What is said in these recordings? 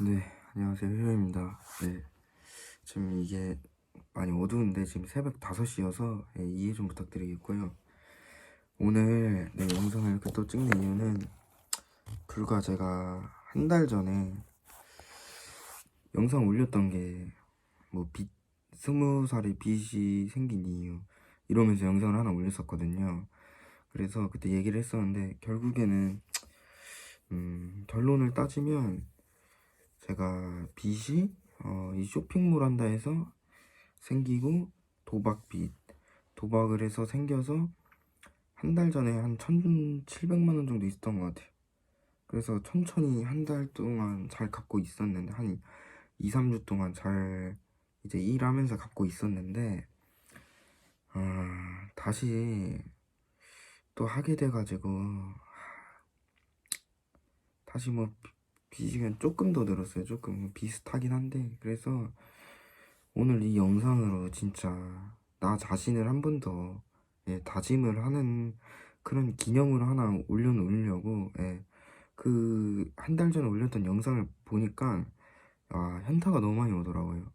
네, 안녕하세요. 효효입니다. 네, 지금 이게 많이 어두운데 지금 새벽 5시여서 예, 이해 좀 부탁드리겠고요. 오늘 네, 영상을 이렇게 또 찍는 이유는 불과 제가 한 달 전에 영상 올렸던 게뭐 빚, 스무 살에 빚이 생긴 이유 이러면서 영상을 하나 올렸었거든요. 그래서 그때 얘기를 했었는데 결국에는 음, 결론을 따지면 제가 빚이 어, 이 쇼핑몰 한다 해서 생기고 도박 빚 도박을 해서 생겨서 한 달 전에 한 1,700만 원 정도 있었던 것 같아요. 그래서 천천히 한 달 동안 잘 갚고 있었는데 한 2, 3주 동안 잘 이제 일하면서 갚고 있었는데 아, 다시 또 하게 돼가지고 다시 뭐 그냥 조금 더 늘었어요. 조금 비슷하긴 한데 그래서 오늘 이 영상으로 진짜 나 자신을 한 번 더 예, 다짐을 하는 그런 기념으로 하나 올려놓으려고 예, 그 한 달 전에 올렸던 영상을 보니까 아 현타가 너무 많이 오더라고요.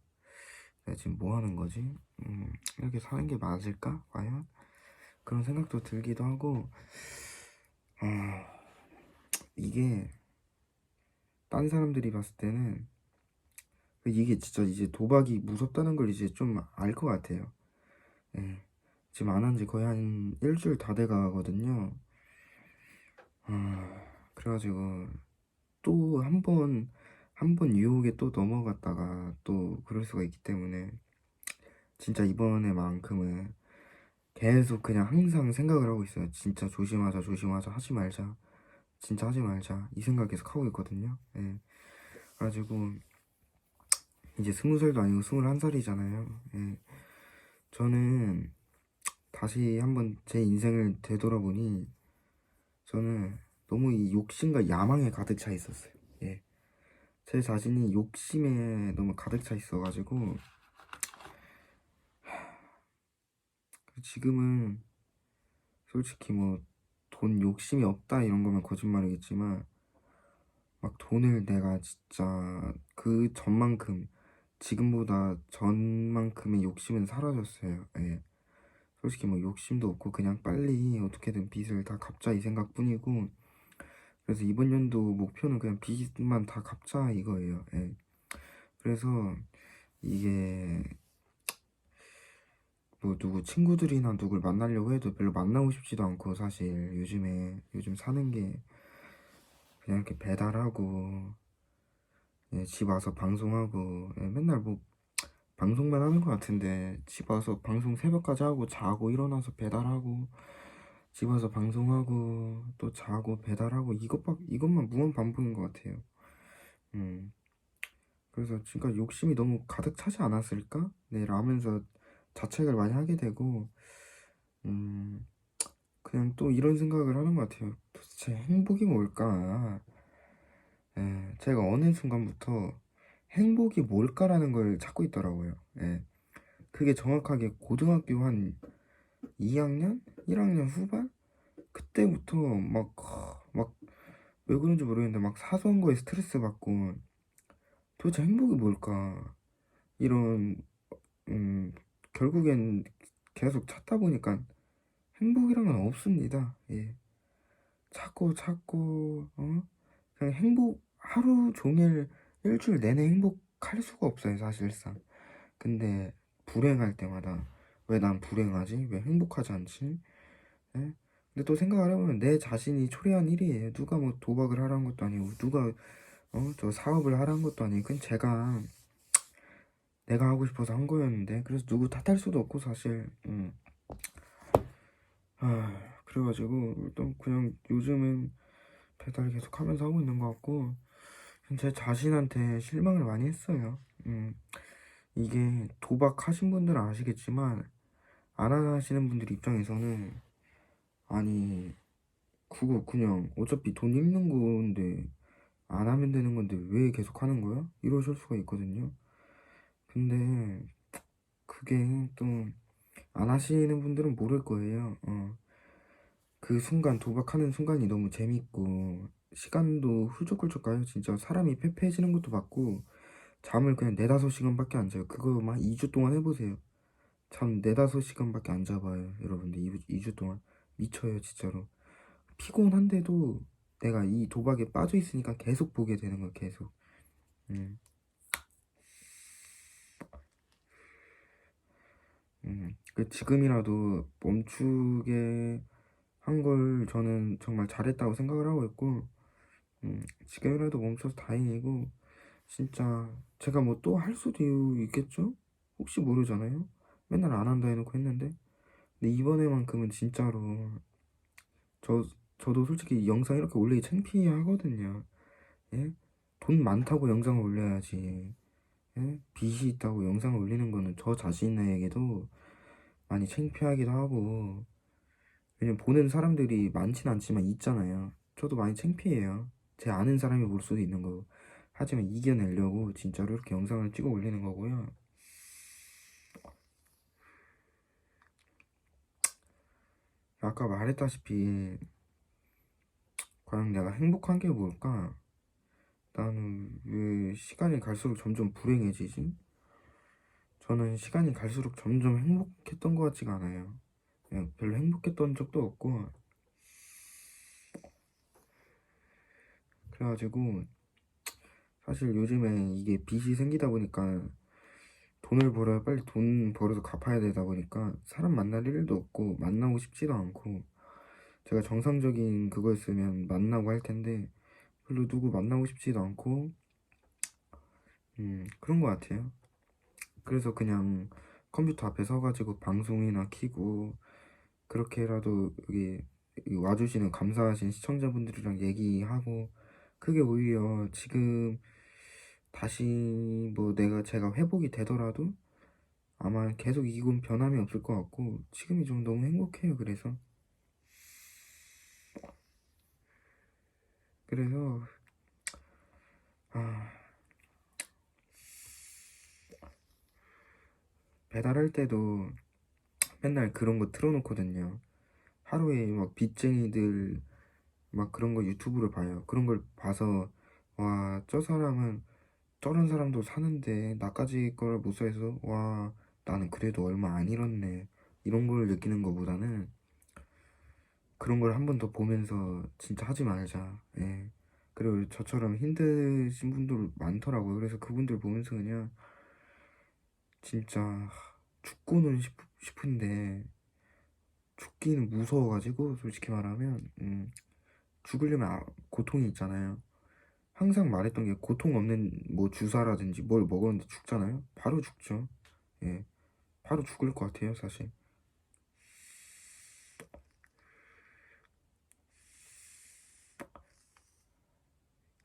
내가 지금 뭐 하는 거지? 음, 이렇게 사는 게 맞을까? 과연? 그런 생각도 들기도 하고 아 이게 딴 사람들이 봤을 때는 이게 진짜 이제 도박이 무섭다는 걸 이제 좀 알 것 같아요. 예. 지금 안 한 지 거의 한 일주일 다 돼 가거든요. 아, 그래가지고 또 한 번, 한 번 유혹에 또 넘어갔다가 또 그럴 수가 있기 때문에 진짜 이번에만큼은 계속 그냥 항상 생각을 하고 있어요. 진짜 조심하자, 조심하자, 하지 말자. 진짜 하지 말자. 이 생각 계속 하고 있거든요. 예. 그래가지고 이제 스무 살도 아니고 스물한 살이잖아요. 예. 저는 다시 한번 제 인생을 되돌아보니 저는 너무 이 욕심과 야망에 가득 차 있었어요. 예. 제 자신이 욕심에 너무 가득 차 있어가지고 지금은 솔직히 뭐 돈 욕심이 없다 이런 거면 거짓말이겠지만 막 돈을 내가 진짜 그 전만큼 지금보다 전만큼의 욕심은 사라졌어요. 예. 솔직히 뭐 욕심도 없고 그냥 빨리 어떻게든 빚을 다 갚자 이 생각뿐이고 그래서 이번 연도 목표는 그냥 빚만 다 갚자 이거예요. 예. 그래서 이게 뭐 누구 친구들이나 누굴 만나려고 해도 별로 만나고 싶지도 않고 사실 요즘에 요즘 사는 게 그냥 이렇게 배달하고 예, 집 와서 방송하고 예, 맨날 뭐 방송만 하는 것 같은데 집 와서 방송 새벽까지 하고 자고 일어나서 배달하고 집 와서 방송하고 또 자고 배달하고 이것밖 이것만 무한 반복인 것 같아요. 음 그래서 지금까지 욕심이 너무 가득 차지 않았을까? 네 라면서 자책을 많이 하게 되고 음 그냥 또 이런 생각을 하는 것 같아요. 도대체 행복이 뭘까? 예, 제가 어느 순간부터 행복이 뭘까라는 걸 찾고 있더라고요. 예. 그게 정확하게 고등학교 한 2학년? 1학년 후반? 그때부터 막, 막, 왜 그런지 모르겠는데 막 사소한 거에 스트레스 받고 도대체 행복이 뭘까? 이런, 음, 결국엔 계속 찾다 보니까 행복이란 건 없습니다. 예. 찾고 찾고, 어? 그냥 행복, 하루 종일 일주일 내내 행복할 수가 없어요, 사실상. 근데 불행할 때마다 왜 난 불행하지? 왜 행복하지 않지? 예? 근데 또 생각을 해보면 내 자신이 초래한 일이에요. 누가 뭐 도박을 하라는 것도 아니고 누가 어, 저 사업을 하라는 것도 아니고 그냥 제가 내가 하고 싶어서 한 거였는데 그래서 누구 탓할 수도 없고 사실 음. 아 그래가지고 일단 그냥 요즘은 배달 계속 하면서 하고 있는 것 같고 제 자신한테 실망을 많이 했어요. 음, 이게 도박하신 분들은 아시겠지만 안 하시는 분들 입장에서는 아니 그거 그냥 어차피 돈 잃는 건데 안 하면 되는 건데 왜 계속 하는 거야? 이러실 수가 있거든요. 근데 그게 또 안 하시는 분들은 모를 거예요. 어. 그 순간 도박하는 순간이 너무 재밌고 시간도 훌쩍훌쩍 가요. 진짜 사람이 패패해지는 것도 맞고 잠을 그냥 네다섯 시간밖에 안 자요. 그거 막 2주 동안 해보세요. 잠 네다섯 시간밖에 안 잡아요. 여러분들 2주 동안 미쳐요 진짜로. 피곤한데도 내가 이 도박에 빠져 있으니까 계속 보게 되는 거야 계속. 음. 음, 그 지금이라도 멈추게 한 걸 저는 정말 잘했다고 생각을 하고 있고, 음, 지금이라도 멈춰서 다행이고, 진짜 제가 뭐 또 할 수도 있겠죠? 혹시 모르잖아요? 맨날 안 한다 해놓고 했는데, 근데 이번에만큼은 진짜로 저 저도 솔직히 영상 이렇게 올리기 창피하거든요. 예? 돈 많다고 영상을 올려야지. 예? 빚이 있다고 영상을 올리는 거는 저 자신에게도 많이 창피하기도 하고 왜냐면 보는 사람들이 많진 않지만 있잖아요. 저도 많이 창피해요. 제 아는 사람이 볼 수도 있는 거고. 하지만 이겨내려고 진짜로 이렇게 영상을 찍어 올리는 거고요. 아까 말했다시피 과연 내가 행복한 게 뭘까? 나는 왜 시간이 갈수록 점점 불행해지지? 저는 시간이 갈수록 점점 행복했던 것 같지가 않아요. 별로 행복했던 적도 없고. 그래가지고, 사실 요즘에 이게 빚이 생기다 보니까 돈을 벌어야 빨리 돈 벌어서 갚아야 되다 보니까 사람 만날 일도 없고 만나고 싶지도 않고 제가 정상적인 그거였으면 만나고 할 텐데 별로 누구 만나고 싶지도 않고 음 그런 것 같아요. 그래서 그냥 컴퓨터 앞에 서가지고 방송이나 키고 그렇게라도 여기 와주시는 감사하신 시청자분들이랑 얘기하고 그게 오히려 지금 다시 뭐 내가 제가 회복이 되더라도 아마 계속 이건 변함이 없을 것 같고 지금이 좀 너무 행복해요. 그래서 그래서 아 배달할 때도 맨날 그런 거 틀어놓거든요. 하루에 막 빚쟁이들 막 그런 거 유튜브를 봐요. 그런 걸 봐서 와, 저 사람은 저런 사람도 사는데 나까지 걸 못 사서 와, 나는 그래도 얼마 안 잃었네. 이런 걸 느끼는 것보다는 그런 걸 한 번 더 보면서 진짜 하지 말자. 예. 그리고 저처럼 힘드신 분들 많더라고요. 그래서 그분들 보면서 그냥 진짜 죽고는 싶, 싶은데 죽기는 무서워가지고 솔직히 말하면 음, 죽으려면 아, 고통이 있잖아요. 항상 말했던 게 고통 없는 뭐 주사라든지 뭘 먹었는데 죽잖아요. 바로 죽죠. 예, 바로 죽을 것 같아요, 사실.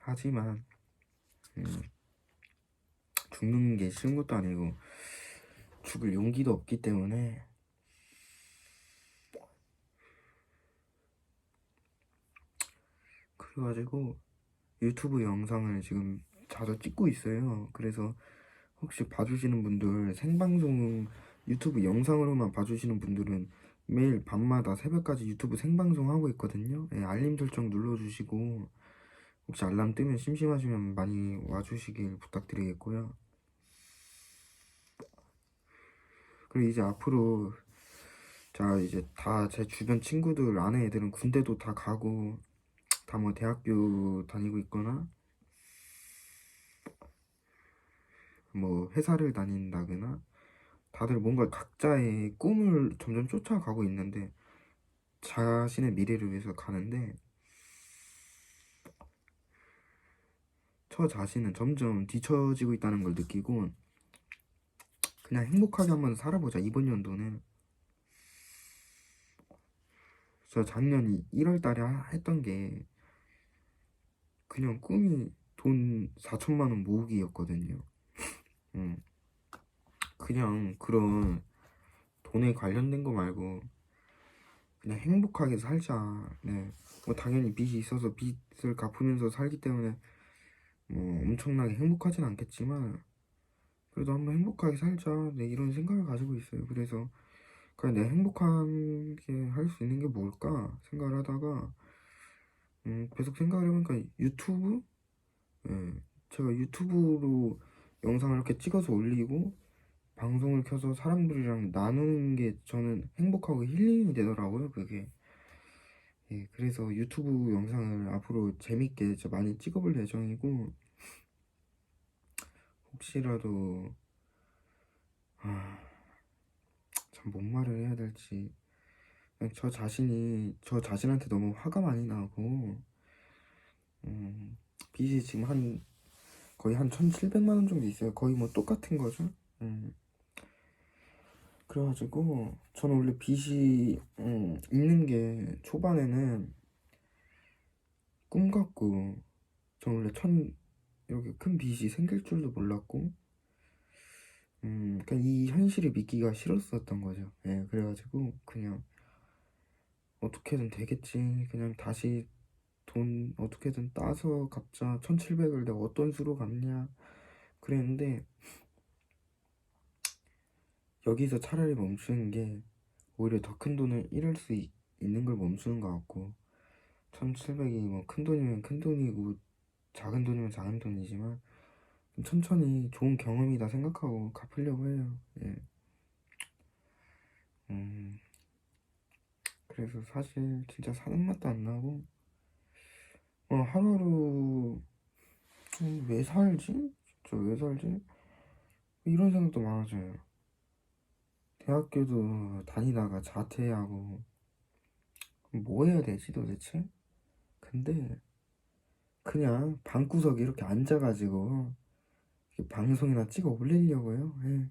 하지만 음, 죽는 게 쉬운 것도 아니고 죽을 용기도 없기 때문에 그래가지고 유튜브 영상을 지금 자주 찍고 있어요. 그래서 혹시 봐주시는 분들 생방송 유튜브 영상으로만 봐주시는 분들은 매일 밤마다 새벽까지 유튜브 생방송 하고 있거든요. 예, 알림 설정 눌러주시고 혹시 알람 뜨면 심심하시면 많이 와주시길 부탁드리겠고요. 그리고 이제 앞으로 자 이제 다 제 주변 친구들 아는 애들은 군대도 다 가고 다 뭐 대학교 다니고 있거나 뭐 회사를 다닌다거나 다들 뭔가 각자의 꿈을 점점 쫓아가고 있는데 자신의 미래를 위해서 가는데 저 자신은 점점 뒤처지고 있다는 걸 느끼고 그냥 행복하게 한번 살아보자 이번 연도는 저 작년 1월 달에 했던 게 그냥 꿈이 돈 4천만 원 모으기였거든요 음. 그냥 그런 돈에 관련된 거 말고 그냥 행복하게 살자 네. 뭐 당연히 빚이 있어서 빚을 갚으면서 살기 때문에 뭐 엄청나게 행복하진 않겠지만 그래도 한번 행복하게 살자 네, 이런 생각을 가지고 있어요 그래서 그냥 내가 행복하게 할 수 있는 게 뭘까 생각을 하다가 음, 계속 생각을 해보니까 유튜브? 예, 제가 유튜브로 영상을 이렇게 찍어서 올리고 방송을 켜서 사람들이랑 나누는 게 저는 행복하고 힐링이 되더라고요, 그게. 예, 그래서 유튜브 영상을 앞으로 재밌게 많이 찍어볼 예정이고, 혹시라도, 아, 참, 뭔 말을 해야 될지, 저 자신이, 저 자신한테 너무 화가 많이 나고, 음, 빚이 지금 한, 거의 한 1700만 원 정도 있어요. 거의 뭐 똑같은 거죠. 음. 그래가지고 저는 원래 빚이 음, 있는 게 초반에는 꿈 같고 저는 원래 천 이렇게 큰 빚이 생길 줄도 몰랐고 음 그냥 이 현실을 믿기가 싫었었던 거죠. 예, 그래가지고 그냥 어떻게든 되겠지. 그냥 다시 돈 어떻게든 따서 갚자. 1700을 내가 어떤 수로 갚냐. 그랬는데 여기서 차라리 멈추는 게 오히려 더 큰 돈을 잃을 수 있, 있는 걸 멈추는 것 같고 1700이 뭐 큰 돈이면 큰 돈이고 작은 돈이면 작은 돈이지만 좀 천천히 좋은 경험이다 생각하고 갚으려고 해요. 예. 음, 그래서 사실 진짜 사는 맛도 안 나고 어, 하루하루 음, 왜 살지? 저왜 살지? 이런 생각도 많아져요. 대학교도 다니다가 자퇴하고 뭐 해야 되지 도대체? 근데 그냥 방구석에 이렇게 앉아가지고 방송이나 찍어 올리려고요. 예.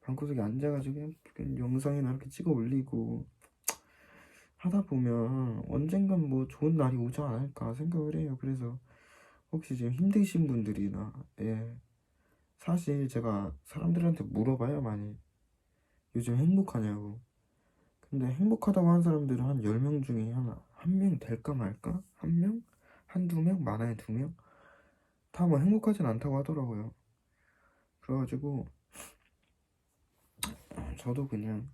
방구석에 앉아가지고 그냥 영상이나 이렇게 찍어 올리고 하다 보면 언젠간 뭐 좋은 날이 오지 않을까 생각을 해요. 그래서 혹시 지금 힘드신 분들이나 예. 사실 제가 사람들한테 물어봐요 많이 요즘 행복하냐고 근데 행복하다고 하는 사람들은 한 10명 중에 한, 한명 될까 말까? 한 명? 한두 명? 많아야 두 명? 다 뭐 행복하진 않다고 하더라고요 그래가지고 저도 그냥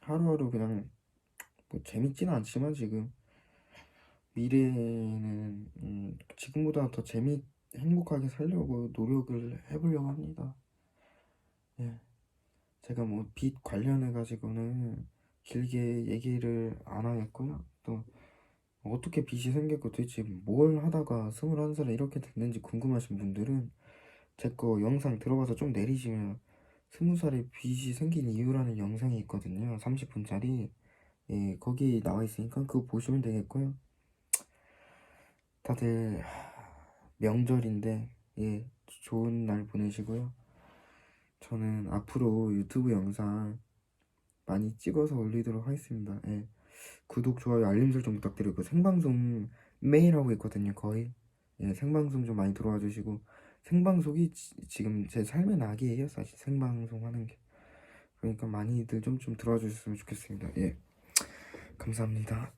하루하루 그냥 뭐 재밌진 않지만 지금 미래에는 음, 지금보다 더 재미 행복하게 살려고 노력을 해보려고 합니다. 예. 제가 뭐빚 관련해 가지고는 길게 얘기를 안 하겠고요. 또 어떻게 빚이 생겼고 도대체 뭘 하다가 21살에 이렇게 됐는지 궁금하신 분들은 제 거 영상 들어가서 좀 내리시면 20살에 빚이 생긴 이유라는 영상이 있거든요. 30분짜리. 예, 거기 나와 있으니까 그거 보시면 되겠고요. 다들 명절인데 예, 좋은 날 보내시고요. 저는 앞으로 유튜브 영상 많이 찍어서 올리도록 하겠습니다. 예. 구독, 좋아요, 알림 설정 부탁드리고 생방송 매일 하고 있거든요. 거의 예, 생방송 좀 많이 들어와 주시고 생방송이 지, 지금 제 삶의 낙이에요. 사실 생방송 하는 게 그러니까 많이들 좀좀 들어와 주셨으면 좋겠습니다. 예, 감사합니다.